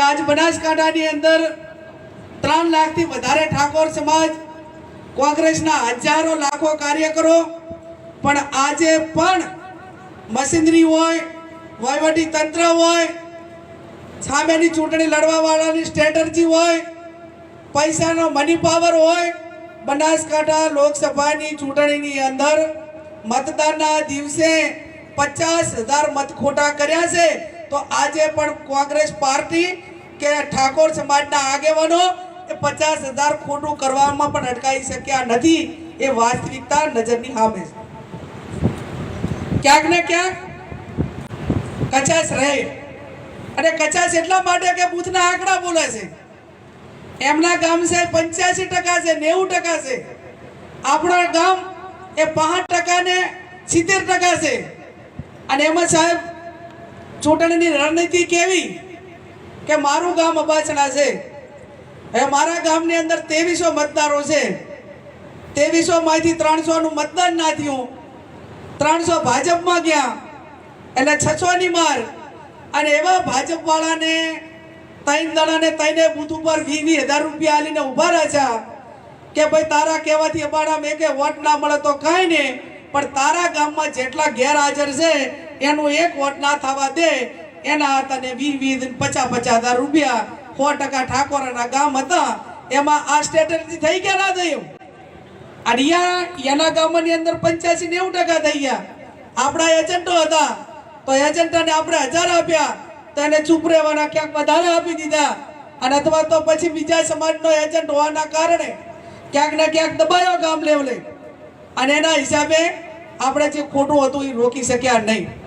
આજ બનાસકાંઠાની અંદર ત્રણ લાખથી વધારે ઠાકોર સમાજ કોંગ્રેસના હજારો લાખો કાર્યકરો, પણ આજે પણ મશીનરી હોય, વહીવટી તંત્ર હોય, સામેની ચૂંટણી લડવા વાળાની સ્ટ્રેટર્જી હોય, પૈસાનો મની પાવર હોય, બનાસકાંઠા લોકસભાની ચૂંટણીની અંદર મતદાનના દિવસે પચાસ હજાર મત ખોટા કર્યા છે. તો આજે પણ કોંગ્રેસ પાર્ટી કે ઠાકોર સમાજના આગેવાનો એ પચાસ હજાર ખોટું કરવામાં પણ અટકાવી શક્યા નથી એ વાસ્તવિકતા નજરની સામે ક્યાંક ને ક્યાંક કચાશ રહે. અને કચાશ એટલા માટે કે બુથના આંકડા બોલે છે. એમના ગામ છે પંચ્યાસી ટકા છે, નેવું ટકા છે. આપણા ગામ એ પાંચ ટકા ને સિત્તેર ટકા છે. અને એમાં સાહેબ ચૂંટણીની રણનીતિ કેવી? કે મારું ગામ અબાચણા છે. હવે મારા ગામની અંદર ત્રેવીસો મતદારો છે. ત્રેવીસો માંથી ત્રણસો નું મતદાન ના થયું. ત્રણસો ભાજપમાં ગયા. એટલે છસો ની માર. અને એવા ભાજપ વાળાને ત્રણ દડાને ત્રણે બૂથ ઉપર વી વી હજાર રૂપિયા આલીને ઊભા રાખ્યા કે ભાઈ, તારા કહેવાથી અબાડા મેં કે વોટ ના મળે તો કાંઈ નહીં. પણ તારા ગામમાં જેટલા ગેરહાજર છે એનું એક વોટ ના થવા દે. એના તને વી વી પચાસ પચાસ હજાર રૂપિયા સો ટકા ઠાકોરના ગામ હતા. એમાં આ સ્ટ્રેટેજી થઈ ગયા ના થયું અને અડિયા એના ગામની અંદર પંચ્યાસી નેવું ટકા થઈ ગયા. આપણા એજન્ટો હતા. તો એજન્ટને આપણે હજાર આપ્યા. તો એને ચૂપ રહેવાના ક્યાંક વધારે આપી દીધા. અને અથવા તો પછી બીજા સમાજનો એજન્ટ હોવાના કારણે ક્યાંક ને ક્યાંક દબાયો ગામ લેવલે. અને એના હિસાબે આપણે જે ખોટું હતું એ રોકી શક્યા નહીં.